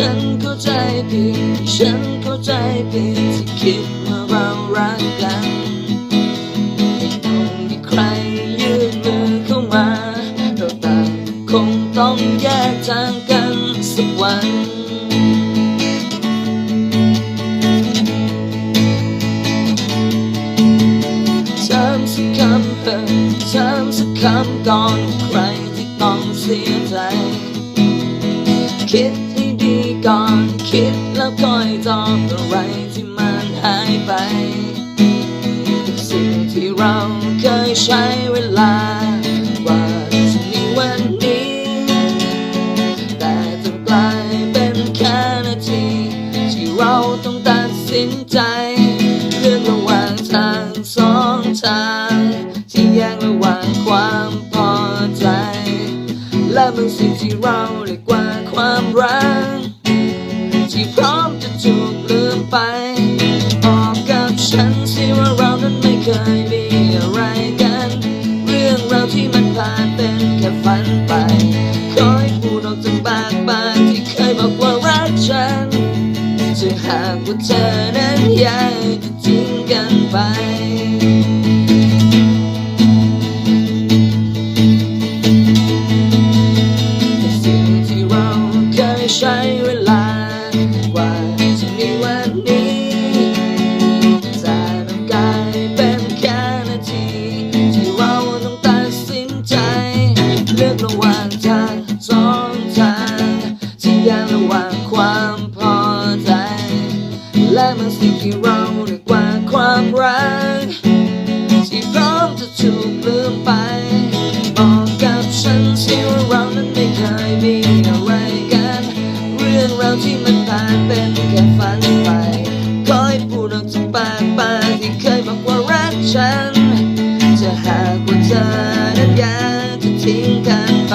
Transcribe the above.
ฉันเข้าใจผิด ฉันเข้าใจผิดที่คิดว่าเรารักกันคงมีใครยื่นมือเข้ามา เราต่างคงต้องแยกทางกันสักวันถามสักคำเถอะถามสักคำก่อนว่าใครที่ต้องเสียใจคิด คิดแล้วคอยตอบอะไรที่มันหายไป สิ่งที่เราเคยใช้เวลากว่าจะมีวันนี้ แต่ต้องกลายเป็นแค่นาที ที่เราต้องตัดสินใจ เรื่องระหว่างทางสองทาง ที่แยกระหว่างความพอใจ และบางสิ่งที่เราเรียกว่าความรัก หากว่าเธอนั้นอยากจะทิ้งกันไปแต่สิ่งที่เราเคยใช้เวลากว่าจะมีวันนี้จะต้องกลายเป็นแค่นาที ที่เราต้องตัดสินใจ เลือกระหว่างทางสองทางที่แยกระหว่างความ และมันสิ่งที่เราเรียกว่าความรักที่พร้อมจะถูกลืมไป บอกกับฉันสิว่าเรานั้นไม่เคยมีอะไรกัน เรื่องราวที่มันผ่านเป็นแค่ฝันไปขอให้พูดออกจากปากปากที่เคยบอกว่ารักฉัน จะหากว่าเธอนั้นอยากจะทิ้งกันไป